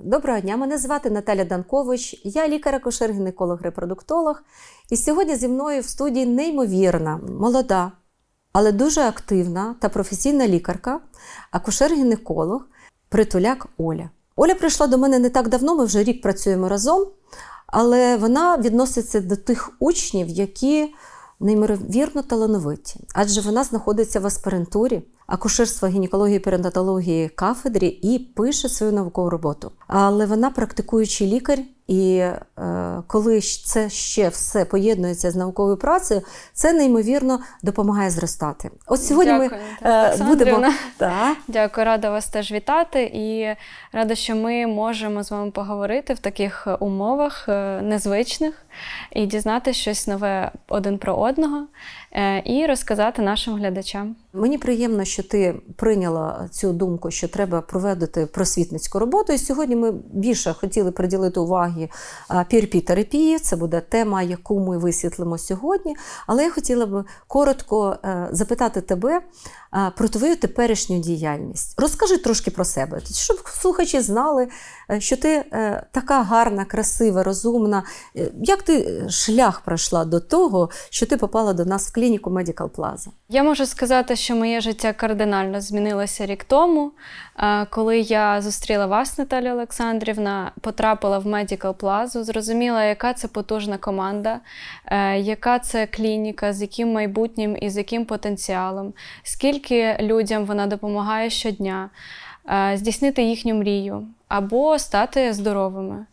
Доброго дня, мене звати Наталя Данкович, я лікар-акушер-гінеколог-репродуктолог. І сьогодні зі мною в студії неймовірна, молода, але дуже активна та професійна лікарка, акушер-гінеколог Притуляк Оля. Оля прийшла до мене не так давно, ми вже рік працюємо разом, але вона відноситься до тих учнів, які неймовірно талановиті, адже вона знаходиться в аспірантурі акушерства, гінекології, перинатології кафедрі і пише свою наукову роботу. Але вона практикуючий лікар, і е, коли це ще все поєднується з науковою працею, це неймовірно допомагає зростати. От сьогодні Дякую, ми е, будемо Олександрівна. Дякую, рада вас теж вітати і рада, що ми можемо з вами поговорити в таких умовах е, незвичних і дізнати щось нове один про одного і розказати нашим глядачам. Мені приємно, що ти прийняла цю думку, що треба проводити просвітницьку роботу. І сьогодні ми більше хотіли приділити уваги пірпі-терапії. Це буде тема, яку ми висвітлимо сьогодні. Але я хотіла б коротко е, запитати тебе е, про твою теперішню діяльність. Розкажи трошки про себе, щоб слухачі знали, е, що ти е, така гарна, красива, розумна. Е, Як ти шлях пройшла до того, що ти попала до нас в клініку Medical Plaza? Я можу сказати, що моє життя кардинально змінилося рік тому, е, коли я зустріла вас, Наталя Олександрівна, потрапила в Medical Plaza, зрозуміла, яка це потужна команда, е, яка це клініка, з яким майбутнім і з яким потенціалом, скільки людям вона допомагає щодня е, здійснити їхню мрію або стати здоровими.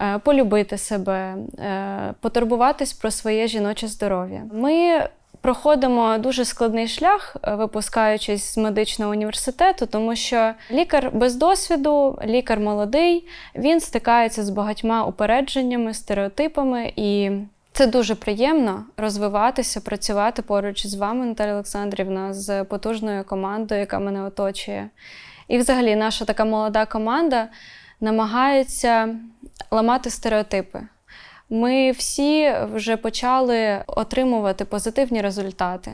е, Полюбити себе, е, потурбуватись про своє жіноче здоров'я. Ми проходимо дуже складний шлях, е, випускаючись з медичного університету, тому що лікар без досвіду, лікар молодий, він стикається з багатьма упередженнями, стереотипами і. Це дуже приємно розвиватися, працювати поруч з вами, Наталя Олександрівна, з потужною командою, яка мене оточує. І, взагалі, наша така молода команда намагається ламати стереотипи. Ми всі вже почали отримувати позитивні результати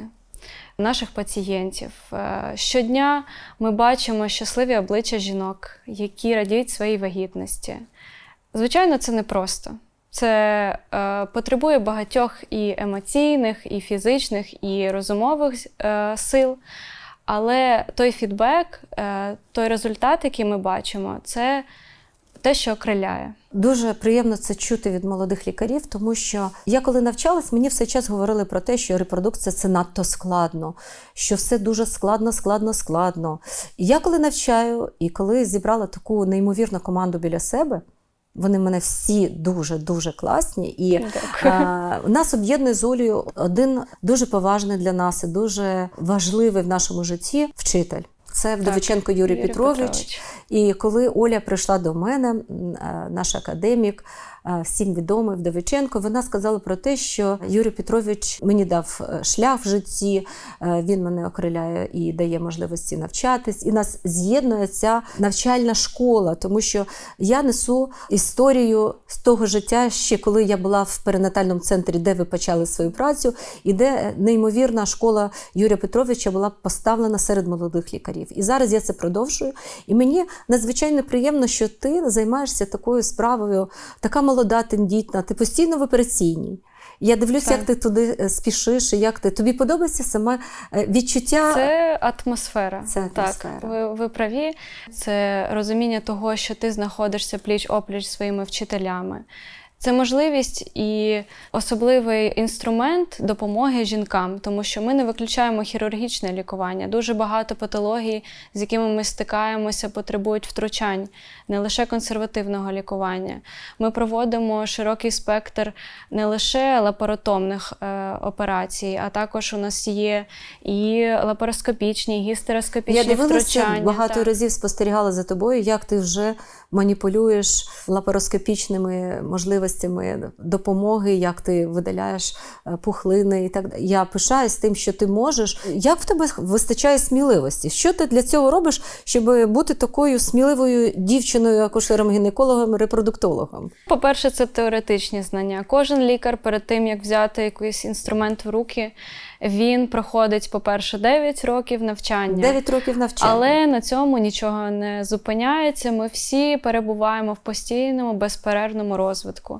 наших пацієнтів. Е, Щодня ми бачимо щасливі обличчя жінок, які радіють своїй вагітності. Звичайно, це непросто. Це е, потребує багатьох і емоційних, і фізичних, і розумових е, сил. Але той фідбек, е, той результат, який ми бачимо, це те, що окриляє. Дуже приємно це чути від молодих лікарів, тому що я коли навчалась, мені все час говорили про те, що репродукція це надто складно, що все дуже складно, складно, складно. Я коли навчаю, і коли зібрала таку неймовірну команду біля себе. Вони в мене всі дуже дуже класні, і е, нас об'єднує з Олею один дуже поважний для нас і дуже важливий в нашому житті вчитель. Це Вдовиченко Юрій, Юрій Петрович. Петрович. І коли Оля прийшла до мене, е, наш академік, всім відомий Вдовиченко, вона сказала про те, що Юрій Петрович мені дав е, шлях в житті, е, він мене окриляє і дає можливості навчатись. І нас з'єднує ця навчальна школа, тому що я несу історію з того життя, ще коли я була в перинатальному центрі, де ви почали свою працю, і де неймовірна школа Юрія Петровича була поставлена серед молодих лікарів. І зараз я це продовжую. І мені надзвичайно приємно, що ти займаєшся такою справою, така молода, тендітна, ти постійно в операційній. Я дивлюся, Так. як ти туди е, спішиш, і як ти тобі подобається саме відчуття. Це атмосфера. Це атмосфера. Так, ви, ви праві. Це розуміння того, що ти знаходишся пліч опліч своїми вчителями. Це можливість і особливий інструмент допомоги жінкам, тому що ми не виключаємо хірургічне лікування. Дуже багато патологій, з якими ми стикаємося, потребують втручань, не лише консервативного лікування. Ми проводимо широкий спектр не лише лапаротомних е, операцій, а також у нас є і лапароскопічні, і гістероскопічні Я дивилася втручання. багато так. разів спостерігала за тобою, як ти вже маніпулюєш лапароскопічними можливостями допомоги, як ти видаляєш е, пухлини і так далі. Я пишаюсь тим, що ти можеш. Як в тебе вистачає сміливості? Що ти для цього робиш, щоб бути такою сміливою дівчиною, акушером, гінекологом, репродуктологом? По-перше, це теоретичні знання. Кожен лікар перед тим, як взяти якийсь інструмент в руки, Він проходить, по-перше, 9 років навчання. 9 років навчання. Але на цьому нічого не зупиняється. Ми всі перебуваємо в постійному безперервному розвитку.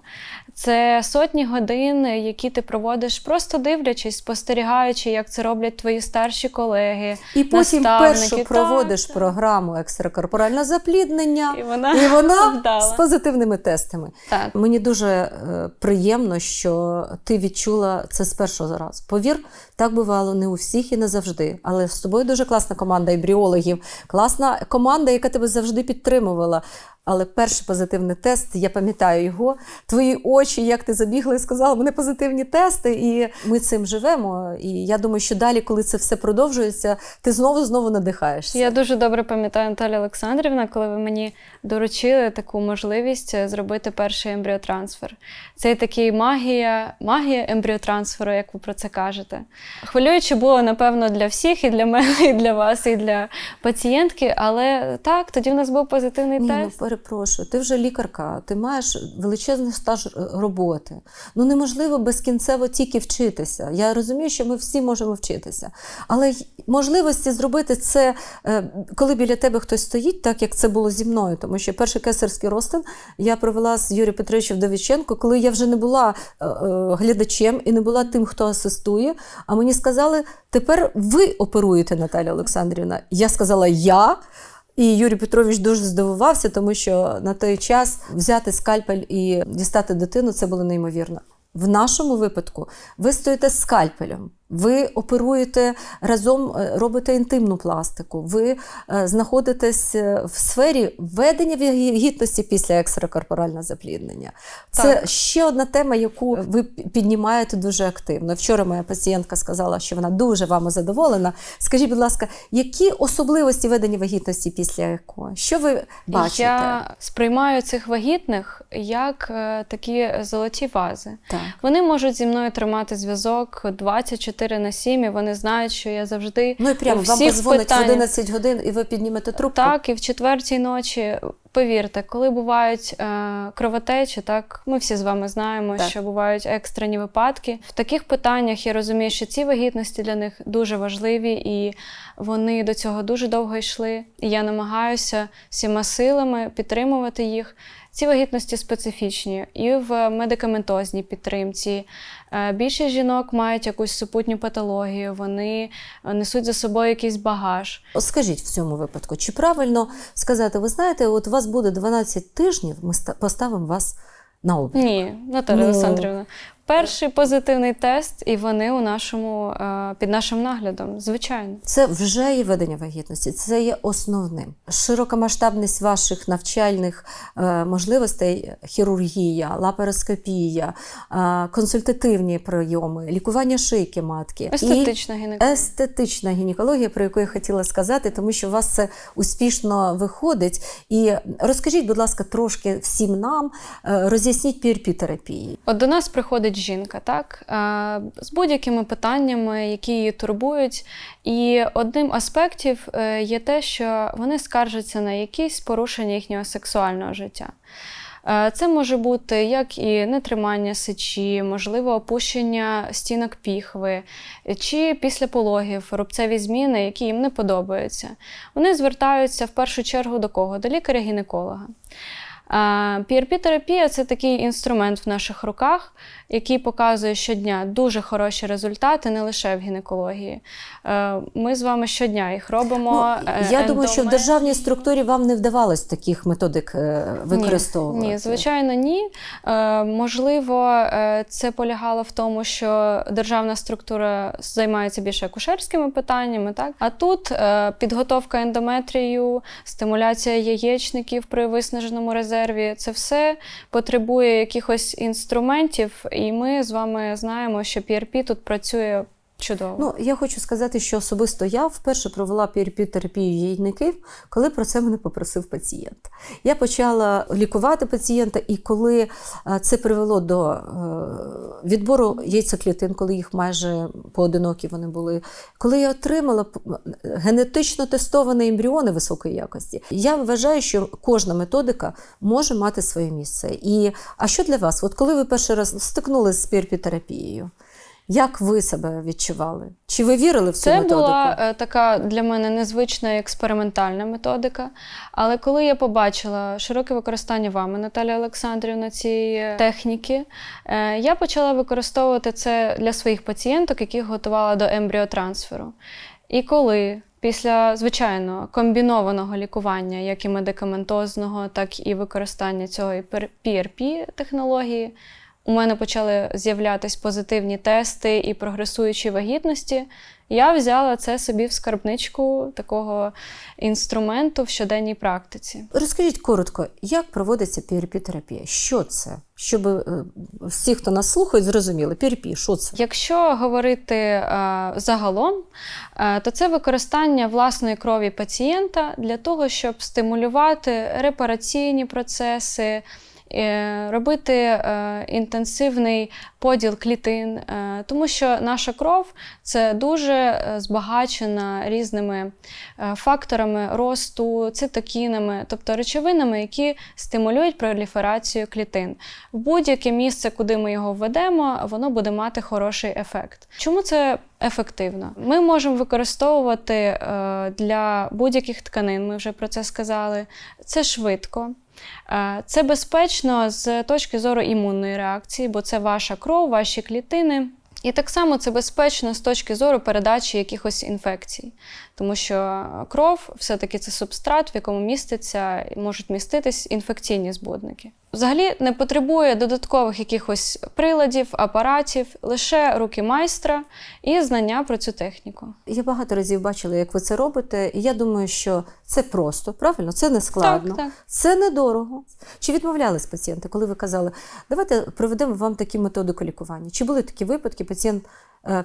Це сотні годин, які ти проводиш, просто дивлячись, спостерігаючи, як це роблять твої старші колеги. І потім першу проводиш так. програму екстракорпоральне запліднення, І вона, і вона з позитивними тестами. Так. Мені дуже е, приємно, що ти відчула це з першого разу. Повір, так бувало не у всіх і не завжди. Але з тобою дуже класна команда ібріологів, класна команда, яка тебе завжди підтримувала. Але перший позитивний тест, я пам'ятаю його, твої очі, як ти забігла і сказала, вони позитивні тести, і ми цим живемо. І я думаю, що далі, коли це все продовжується, ти знову знову надихаєшся. Я дуже добре пам'ятаю Наталя Олександрівна, коли ви мені доручили таку можливість е, зробити перший ембріотрансфер. Це такий магія, магія ембріотрансферу, як ви про це кажете. Хвилююче було, напевно, для всіх, і для мене, і для вас, і для пацієнтки. Але так, тоді в нас був позитивний Ні, ну тест. Перепрошую, ти вже лікарка, ти маєш величезний стаж роботи. Ну неможливо безкінцево тільки вчитися. Я розумію, що ми всі можемо вчитися. Але можливості зробити це, е, коли біля тебе хтось стоїть, так як це було зі мною. Тому що перший кесарський розтин я провела з Юрієм Петровичем Довіченко, коли я вже не була е, е, глядачем і не була тим, хто асистує. А мені сказали, тепер ви оперуєте, Наталя Олександрівна. Я сказала я. І Юрій Петрович дуже здивувався, тому що на той час взяти скальпель і дістати дитину це було неймовірно. В нашому випадку ви стоїте скальпелем, ви оперуєте разом, е, робите інтимну пластику, ви е, знаходитесь е, в сфері введення вагітності після екстракорпорального запліднення. Це Так. ще одна тема, яку ви піднімаєте дуже активно. Вчора моя пацієнтка сказала, що вона дуже вами задоволена. Скажіть, будь ласка, які особливості ведення вагітності після ЕКО? Що ви бачите? Я сприймаю цих вагітних як такі золоті вази. Так. Вони можуть зі мною тримати зв'язок 24 на 7, і вони знають, що я завжди Ну і прямо вам всіх подзвонить в 11 годин, і ви піднімете трубку. Так, і в четвертій ночі, повірте, коли бувають е, кровотечі, так ми всі з вами знаємо, Так. що бувають екстрені випадки. В таких питаннях я розумію, що ці вагітності для них дуже важливі, і вони до цього дуже довго йшли. І я намагаюся всіма силами підтримувати їх. Ці вагітності специфічні і в медикаментозній підтримці. Е, Більшість жінок мають якусь супутню патологію, вони е, несуть за собою якийсь багаж. Скажіть в цьому випадку, чи правильно сказати, ви знаєте, от у вас буде 12 тижнів, ми ста- поставимо вас на облік. Ні, Наталя Ну. Олександрівна. Перший позитивний тест, і вони у нашому е, під нашим наглядом, звичайно. Це вже є ведення вагітності, це є основним. Широкомасштабність ваших навчальних е, можливостей, хірургія, лапароскопія, е, консультативні прийоми, лікування шийки матки. Естетична гінекологія. Естетична гінекологія, про яку я хотіла сказати, тому що у вас це успішно виходить. І розкажіть, будь ласка, трошки всім нам, роз'ясніть PRP-терапії. От до нас приходить жінка, так е, з будь-якими питаннями, які її турбують. І одним аспектів е, є те, що вони скаржаться на якісь порушення їхнього сексуального життя. Е, Це може бути як і нетримання сечі, можливо, опущення стінок піхви, чи після пологів рубцеві зміни, які їм не подобаються. Вони звертаються в першу чергу до кого? До лікаря-гінеколога. PRP-терапія це такий інструмент в наших руках, який показує щодня дуже хороші результати, не лише в гінекології. Е, Ми з вами щодня їх робимо. Ну, е, я думаю, що в державній структурі вам не вдавалось таких методик е, використовувати. Ні, ні, звичайно, ні. Можливо, це полягало в тому, що державна структура займається більше акушерськими питаннями, так? А тут підготовка ендометрію, стимуляція яєчників при виснаженому резерві це все потребує якихось інструментів, і ми з вами знаємо, що PRP тут працює чудово. Ну, я хочу сказати, що особисто я вперше провела PRP-терапію яйників, коли про це мене попросив пацієнт. Я почала лікувати пацієнта, і коли е, це привело до е, відбору яйцеклітин, коли їх майже поодинокі вони були, коли я отримала генетично тестовані ембріони високої якості, я вважаю, що кожна методика може мати своє місце. І а що для вас? От коли ви перший раз стикнулися з PRP-терапією? Як ви себе відчували? Чи ви вірили в цю Це методику? була е, така для мене незвична експериментальна методика. Але коли я побачила широке використання вами, Наталя Олександрівна, цієї техніки, е, я почала використовувати це для своїх пацієнток, яких готувала до ембріотрансферу. І коли після звичайно комбінованого лікування, як і медикаментозного, так і використання цього PRP технології, у мене почали з'являтися позитивні тести і прогресуючі вагітності. Я взяла це собі в скарбничку такого інструменту в щоденній практиці. Розкажіть коротко, як проводиться PRP-терапія? Що це? Щоб е, всі, хто нас слухають, зрозуміли. PRP, що це? Якщо говорити е, загалом, е, то це використання власної крові пацієнта для того, щоб стимулювати репараційні процеси. Е, Робити е, інтенсивний поділ клітин, е, тому що наша кров це дуже збагачена різними факторами росту, цитокінами, тобто речовинами, які стимулюють проліферацію клітин. В будь-яке місце, куди ми його введемо, воно буде мати хороший ефект. Чому це ефективно? Ми можемо використовувати для будь-яких тканин, ми вже про це сказали. Це швидко. Е, Це безпечно з точки зору імунної реакції, бо це ваша кров, ваші клітини. І так само це безпечно з точки зору передачі якихось інфекцій, тому що кров все-таки це субстрат, в якому міститься можуть міститись інфекційні збудники. Взагалі не потребує додаткових якихось приладів, апаратів, лише руки майстра і знання про цю техніку. Я багато разів бачила, як ви це робите, і я думаю, що це просто, правильно? Це не складно. Так, так. Це недорого. Чи відмовлялись пацієнти, коли ви казали, давайте проведемо вам такі методику лікування? Чи були такі випадки, пацієнт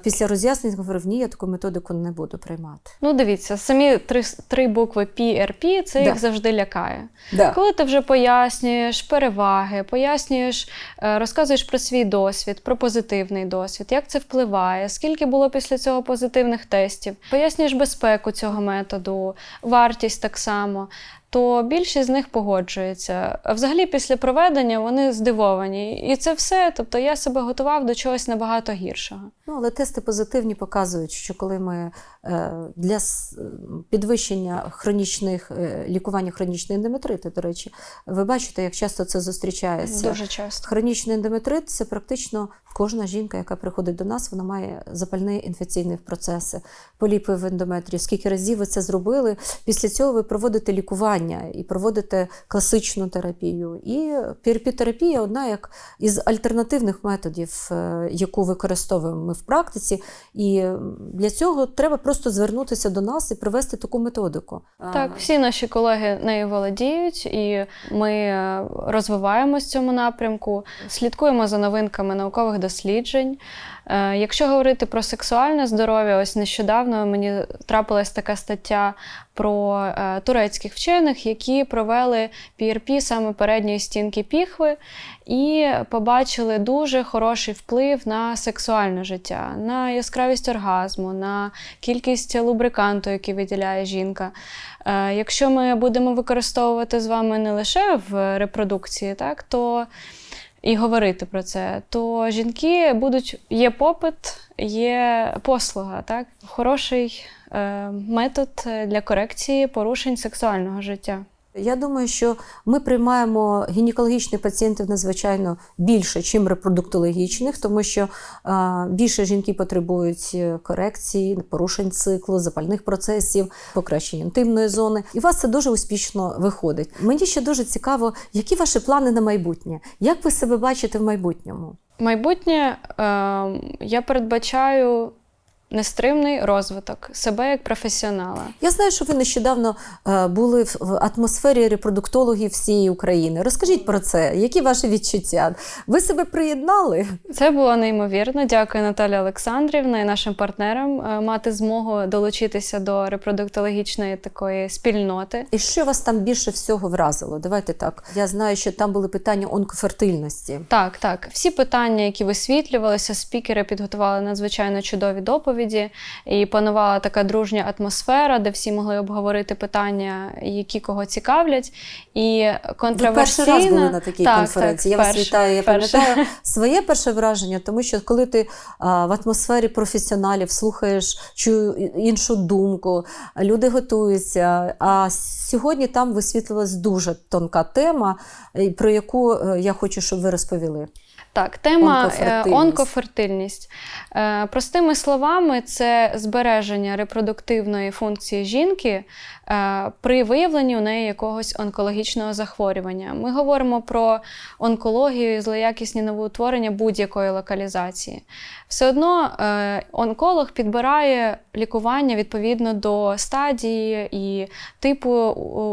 після роз'яснень говорив, ні, я таку методику не буду приймати? Ну, дивіться, самі три, три букви PRP, це Да. їх завжди лякає. Да. Коли ти вже пояснюєш переваги, пояснюєш, е, розказуєш про свій досвід, про позитивний досвід, як це впливає, скільки було після цього позитивних тестів, пояснюєш безпеку цього методу, вартість так само. То більшість з них погоджується. А взагалі, після проведення вони здивовані. І це все. Тобто я себе готував до чогось набагато гіршого. Ну, але тести позитивні показують, що коли ми е, для підвищення хронічних е, лікування хронічної ендометрити, до речі, ви бачите, як часто це зустрічається. Дуже часто. Хронічний ендометрит це практично кожна жінка, яка приходить до нас, вона має запальні інфекційні процеси, поліпи в ендометрії. Скільки разів ви це зробили? Після цього ви проводите лікування і проводите класичну терапію. І PRP-терапія одна як із альтернативних методів, е, яку використовуємо ми в практиці. І для цього треба просто звернутися до нас і привести таку методику. Так, всі наші колеги нею володіють, і ми е, розвиваємось в цьому напрямку, слідкуємо за новинками наукових досліджень. Е, Якщо говорити про сексуальне здоров'я, ось нещодавно мені трапилась така стаття про е, турецьких вчених, які провели PRP саме передньої стінки піхви і побачили дуже хороший вплив на сексуальне життя, на яскравість оргазму, на кількість лубриканту, який виділяє жінка. Е, Якщо ми будемо використовувати з вами не лише в репродукції, так, то і говорити про це, то жінки будуть є попит, є послуга, так? Хороший е, метод для корекції порушень сексуального життя. Я думаю, що ми приймаємо гінекологічних пацієнтів надзвичайно більше, чим репродуктологічних, тому що більше жінки потребують е, корекції, порушень циклу, запальних процесів, покращення інтимної зони. І у вас це дуже успішно виходить. Мені ще дуже цікаво, які ваші плани на майбутнє? Як ви себе бачите в майбутньому? Майбутнє е, я передбачаю нестримний розвиток себе як професіонала. Я знаю, що ви нещодавно е, були в атмосфері репродуктологів всієї України. Розкажіть про це, які ваші відчуття? Ви себе приєднали? Це було неймовірно. Дякую Наталі Олександрівна і нашим партнерам е, мати змогу долучитися до репродуктологічної такої спільноти. І що вас там більше всього вразило? Давайте так. Я знаю, що там були питання онкофертильності. Так, так. Всі питання, які висвітлювалися, спікери підготували надзвичайно чудові доповіді. Доповіді, і панувала така дружня атмосфера, де всі могли обговорити питання, які кого цікавлять. І Ви контроверсійна... перший раз були на такій Так, конференції. так, Я вас вітаю. Я пам'ятаю своє перше враження, тому що коли ти а, в атмосфері професіоналів слухаєш чую іншу думку, люди готуються. А сьогодні там висвітлилась дуже тонка тема, про яку е, я хочу, щоб ви розповіли. Так, тема е, Онкофертильність. онкофертильність. Е, Простими словами, це збереження репродуктивної функції жінки е, при виявленні у неї якогось онкологічного захворювання. Ми говоримо про онкологію і злоякісні новоутворення будь-якої локалізації. Все одно онколог підбирає лікування відповідно до стадії і типу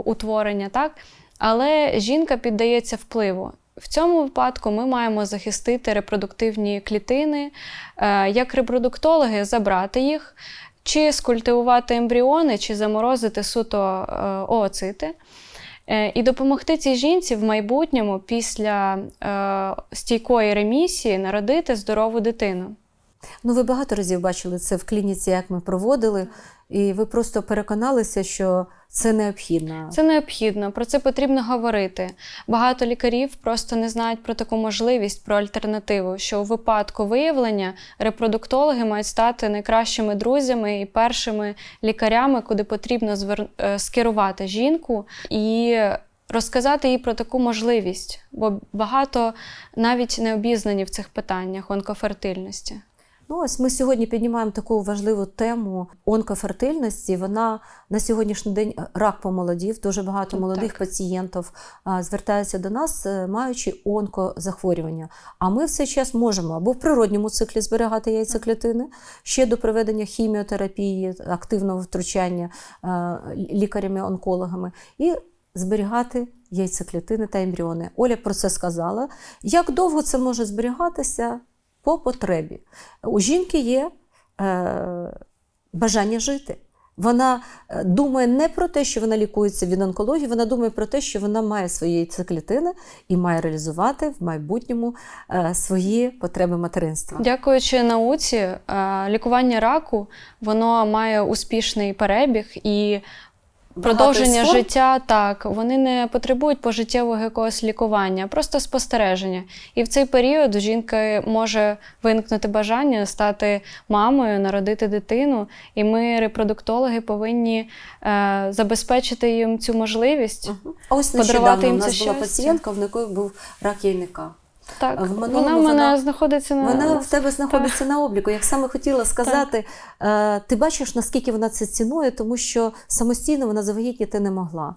утворення, так? але жінка піддається впливу. В цьому випадку ми маємо захистити репродуктивні клітини, е, як репродуктологи забрати їх, чи скультивувати ембріони, чи заморозити суто ооцити. Е, І допомогти цій жінці в майбутньому після е, стійкої ремісії народити здорову дитину. Ну, ви багато разів бачили це в клініці, як ми проводили, і ви просто переконалися, що це необхідно. Це необхідно, про це потрібно говорити. Багато лікарів просто не знають про таку можливість, про альтернативу, що у випадку виявлення репродуктологи мають стати найкращими друзями і першими лікарями, куди потрібно звер... е, скерувати жінку і. Розказати їй про таку можливість, бо багато навіть не обізнані в цих питаннях онкофертильності. Ну, ось ми сьогодні піднімаємо таку важливу тему онкофертильності. Вона на сьогоднішній день е, рак помолодів. Дуже багато Так. молодих пацієнтів а, звертаються до нас, е, маючи онкозахворювання. А ми в цей час можемо або в природньому циклі зберігати яйцеклітини ще до проведення хіміотерапії, активного втручання е, лікарями-онкологами, і зберігати яйцеклітини та ембріони. Оля про це сказала. Як довго це може зберігатися? По потребі. У жінки є е, бажання жити. Вона е, думає не про те, що вона лікується від онкології, вона думає про те, що вона має свої яйцеклітини і має реалізувати в майбутньому е, свої потреби материнства. Дякуючи науці, е, лікування раку воно має успішний перебіг і продовження із життя так. Вони не потребують пожиттєвого якогось лікування, просто спостереження. І в цей період у жінки може виникнути бажання стати мамою, народити дитину. І ми, репродуктологи, повинні е, забезпечити їм цю можливість. А ось Подарувати нещодавно у нас це була щастя. пацієнтка, в якої був рак яйника. Так, В минулому вона в мене вона- знаходиться на Вона в тебе знаходиться на обліку. Як саме хотіла сказати, так. ти бачиш, наскільки вона це цінує, тому що самостійно вона завагітніти не могла.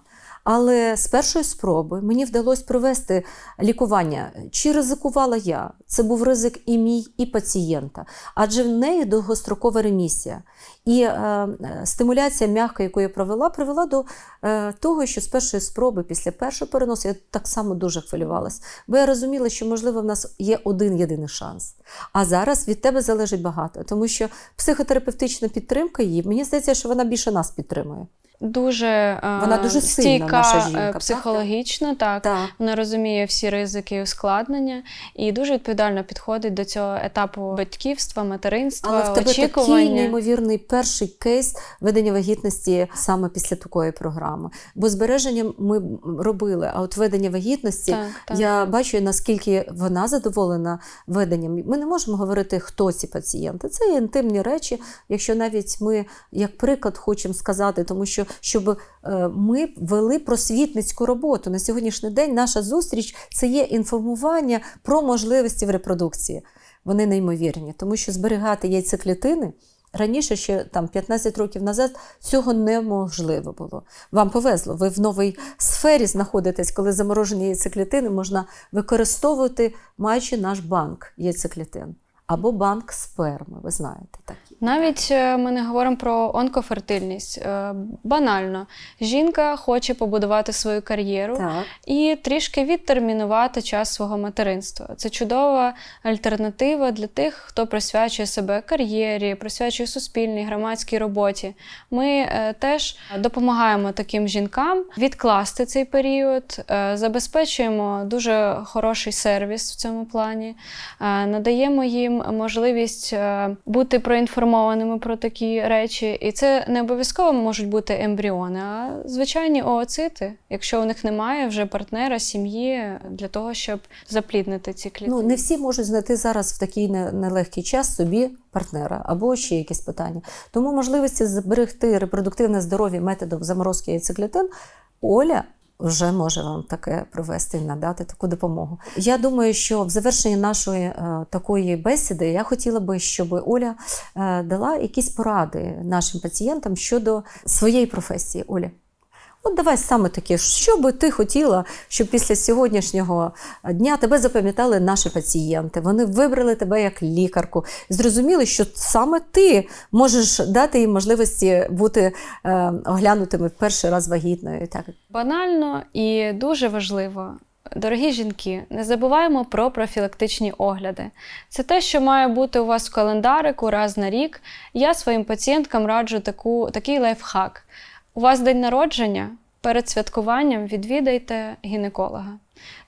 Але з першої спроби мені вдалося провести лікування. Чи ризикувала я? Це був ризик і мій, і пацієнта. Адже в неї довгострокова ремісія. І е, стимуляція м'яка, яку я провела, привела до е, того, що з першої спроби, після першого переносу, я так само дуже хвилювалася. Бо я розуміла, що, можливо, в нас є один єдиний шанс. А зараз від тебе залежить багато, тому що психотерапевтична підтримка її, мені здається, що вона більше нас підтримує. Дуже, е, Вона дуже сильна, стійка наша жінка, е, психологічно, так. Так. Вона розуміє всі ризики і ускладнення і дуже відповідально підходить до цього етапу батьківства, материнства, Але в тебе такий неймовірний перший кейс ведення вагітності саме після такої програми. Бо збереження ми робили, а от ведення вагітності Так, так. я бачу, наскільки вона задоволена веденням. Ми не можемо говорити, хто ці пацієнти. Це інтимні речі, якщо навіть ми як приклад хочемо сказати, тому що щоб е, ми вели просвітницьку роботу на сьогоднішній день. Наша зустріч це є інформування про можливості в репродукції. Вони неймовірні, тому що зберігати яйцеклітини. Раніше, ще там 15 років назад, цього неможливо було. Вам повезло, ви в новій сфері знаходитесь, коли заморожені яйцеклітини можна використовувати, маючи наш банк яйцеклітин або банк сперми. Ви знаєте такі. Навіть е, ми не говоримо про онкофертильність. Е, Банально, жінка хоче побудувати свою кар'єру Так. і трішки відтермінувати час свого материнства. Це чудова альтернатива для тих, хто присвячує себе кар'єрі, присвячує суспільній громадській роботі. Ми е, теж допомагаємо таким жінкам відкласти цей період, забезпечуємо дуже хороший сервіс в цьому плані, надаємо їм можливість бути проінформованими про такі речі. І це не обов'язково можуть бути ембріони, а звичайні ooцити, якщо у них немає вже партнера, сім'ї для того, щоб запліднити ці клітини. Ну, не всі можуть знайти зараз в такий не- нелегкий час собі партнера або ще якісь питання. Тому можливості зберегти репродуктивне здоров'я методом заморозки яйцеклітин Оля вже може вам таке провести надати таку допомогу. Я думаю, що в завершенні нашої е, такої бесіди я хотіла би, щоб Оля е, дала якісь поради нашим пацієнтам щодо своєї професії. Оля. От давай саме таке, що би ти хотіла, щоб після сьогоднішнього дня тебе запам'ятали наші пацієнти. Вони вибрали тебе як лікарку, зрозуміли, що саме ти можеш дати їм можливості бути е, оглянутими перший раз вагітною. Так. Банально і дуже важливо. Дорогі жінки, не забуваємо про профілактичні огляди. Це те, що має бути у вас в календарику раз на рік. Я своїм пацієнткам раджу таку, такий лайфхак. У вас день народження, перед святкуванням відвідайте гінеколога.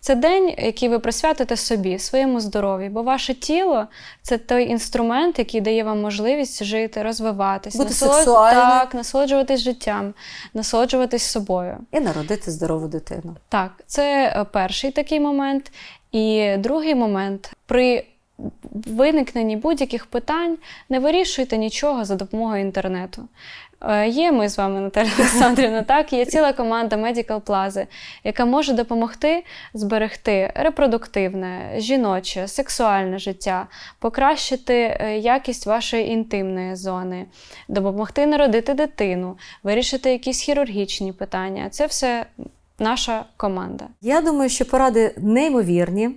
Це день, який ви присвятите собі, своєму здоров'ю, бо ваше тіло це той інструмент, який дає вам можливість жити, розвиватись, Бути насолод- так, насолоджуватись життям, насолоджуватись собою. І народити здорову дитину. Так, це е, перший такий момент. І другий момент при виникненні будь-яких питань не вирішуйте нічого за допомогою інтернету. Е, Є ми з вами, Наталя Олександрівна, так, є ціла команда Medical Plaza, яка може допомогти зберегти репродуктивне, жіноче, сексуальне життя, покращити е, якість вашої інтимної зони, допомогти народити дитину, вирішити якісь хірургічні питання. Це все наша команда. Я думаю, що поради неймовірні.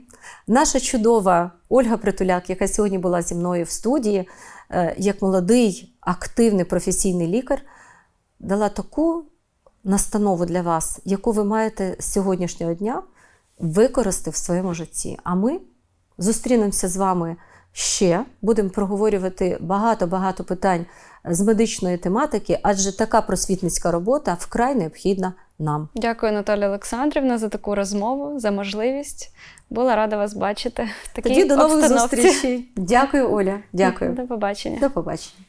Наша чудова Ольга Притуляк, яка сьогодні була зі мною в студії, е, як молодий, активний професійний лікар, дала таку настанову для вас, яку ви маєте з сьогоднішнього дня використати в своєму житті. А ми зустрінемося з вами ще, будемо проговорювати багато-багато питань з медичної тематики, адже така просвітницька робота вкрай необхідна нам. Дякую, Наталя Олександрівна, за таку розмову, за можливість. Була рада вас бачити в такій Тоді до нових обстановці. зустрічей. Дякую, Оля. Дякую. До побачення. До побачення.